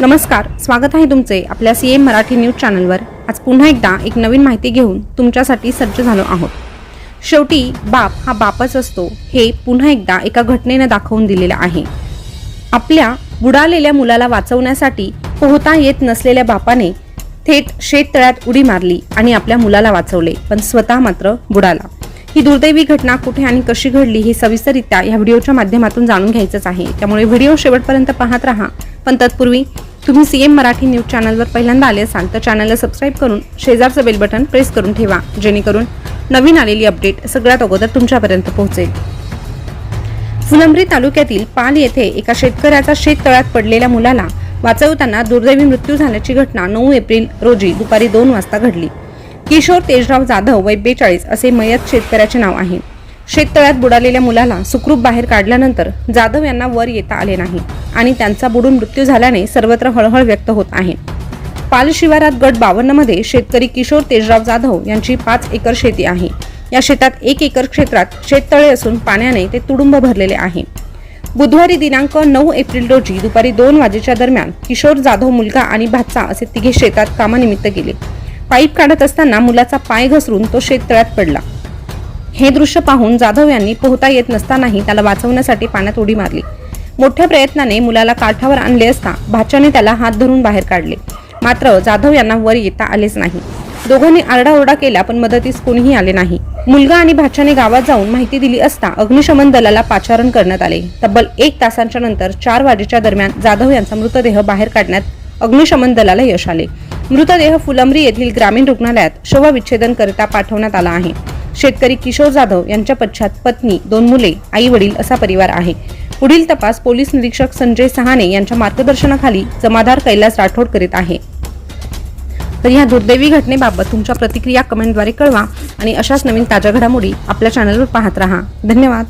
नमस्कार स्वागत आहे तुमचे आपल्या सी एम मराठी न्यूज चॅनलवर. आज पुन्हा एकदा एक नवीन माहिती घेऊन तुमच्यासाठी सज्ज झालो आहोत. शेवटी बाप हा बापच असतो हे पुन्हा एकदा एका घटनेनं दाखवून दिलेलं आहे. आपल्या बुडालेल्या मुलाला वाचवण्यासाठी पोहता येत नसलेल्या बापाने थेट शेततळ्यात उडी मारली आणि आपल्या मुलाला वाचवले पण स्वतः मात्र बुडाला. ही दुर्दैवी घटना कुठे आणि कशी घडली हे सविस्तरित्या या व्हिडिओच्या माध्यमातून जाणून घ्यायचंच आहे. त्यामुळे व्हिडिओ शेवटपर्यंत पाहत राहा पण तत्पूर्वी तुम्ही सीएम मराठी न्यूज चॅनलवर पहिल्यांदा आले असाल तर चॅनलला सबस्क्राईब करून शेजारचं बेल बटन प्रेस करून ठेवा जेणेकरून नवीन आलेली अपडेट सगळ्यात अगोदर तुमच्यापर्यंत पोहोचेल. फुलंब्री तालुक्यातील पाल येथे एका शेतकऱ्याचा शेततळ्यात पडलेल्या मुलाला वाचवताना दुर्दैवी मृत्यू झाल्याची घटना नऊ एप्रिल रोजी दुपारी दोन वाजता घडली. किशोर तेजराव जाधव वय बेचाळीस असे मयत शेतकऱ्याचे नाव आहे. शेततळ्यात बुडालेल्या मुलाला सुखरूप बाहेर काढल्यानंतर जाधव यांना वर येता आले नाही. आणि त्यांचा बुडून मृत्यू झाल्याने सर्वत्र हळहळ व्यक्त होत आहे. पाल शिवारात गट बावन्नमध्ये शेतकरी किशोर तेजराव जाधव यांची पाच एकर शेती आहे. या शेतात एक एकर क्षेत्रात शेततळे असून पाण्याने ते तुडुंब भरलेले आहे. बुधवारी दिनांक नऊ एप्रिल रोजी दुपारी दोन वाजेच्या दरम्यान किशोर जाधव मुलगा आणि भाचा असे तिघे शेतात कामानिमित्त गेले. पाईप काढत असताना मुलाचा पाय घसरून तो शेततळ्यात पडला. हे दृश्य पाहून जाधव यांनी पोहता येत नसतानाही त्याला वाचवण्यासाठी पाण्यात उडी मारली. मोठ्या प्रयत्नाने मुलाला काठावर आणले असता भाच्याने त्याला हात धरून बाहेर काढले. मात्र जाधव यांना वर येता आलेच नाही. दोघांनी आरडाओरडा केला पण मदतीस कोणीही आले नाही. मुलगा आणि भाच्याने गावात जाऊन माहिती दिली असता अग्निशमन दलाला पाचारण करण्यात आले. तब्बल एक तासांच्या नंतर चार वाजेच्या दरम्यान जाधव यांचा मृतदेह बाहेर काढण्यात अग्निशमन दलाला यश आले. मृतदेह फुलंब्री येथील ग्रामीण रुग्णालयात शवविच्छेदन करिता पाठवण्यात आला आहे. शेतकरी किशोर जाधव यांच्या पश्चात पत्नी दोन मुले आई वडील असा परिवार आहे. पुढील तपास पोलीस निरीक्षक संजय सहाने यांच्या मार्गदर्शनाखाली जमादार कैलास राठोड करीत आहे. तर या दुर्दैवी घटनेबाबत तुमच्या प्रतिक्रिया कमेंटद्वारे कळवा आणि अशाच नवीन ताज्या घडामोडी आपल्या चॅनलवर पाहत राहा. धन्यवाद.